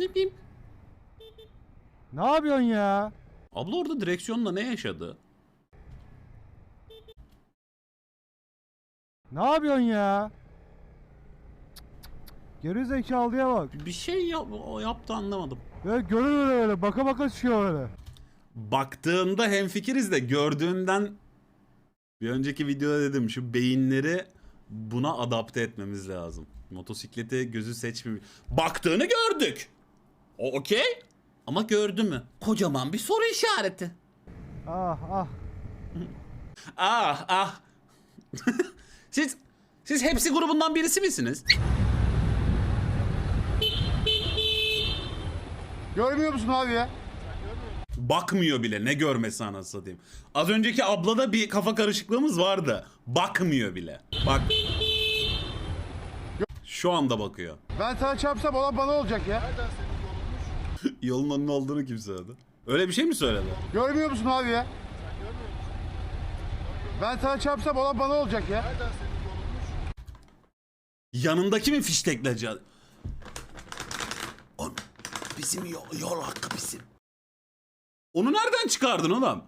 Bip bip. Ne yapıyorsun ya? Abla orada direksiyonla ne yaşadı? Ne yapıyorsun ya? Geri zekalıya bak. Bir şey yap o yaptı anlamadım. Böyle görür öyle öyle baka baka çıkıyor öyle. Baktığında hemfikiriz de gördüğünden bir önceki videoda dedim şu beyinleri buna adapte etmemiz lazım. Motosiklete gözü seçmiyor. Baktığını gördük. O okey. Ama gördü mü? Kocaman bir soru işareti. Ah ah. Ah ah. siz siz hepsi grubundan birisi misiniz? Görmüyor musun abi ya? Bakmıyor bile ne görmesi anasını satayım. Az önceki ablada bir kafa karışıklığımız vardı. Bakmıyor bile. Bak. Şu anda bakıyor. Ben sana çarpsam olan bana olacak ya. Yolun önünde olduğunu kim söyledi? Öyle bir şey mi söyledi? Görmüyor musun abi ya? Ben sana çarpsam olan bana olacak ya. Yanındaki mi fiştekleci? Oğlum, Bizim yol, yol hakkı bizim. Onu nereden çıkardın oğlum?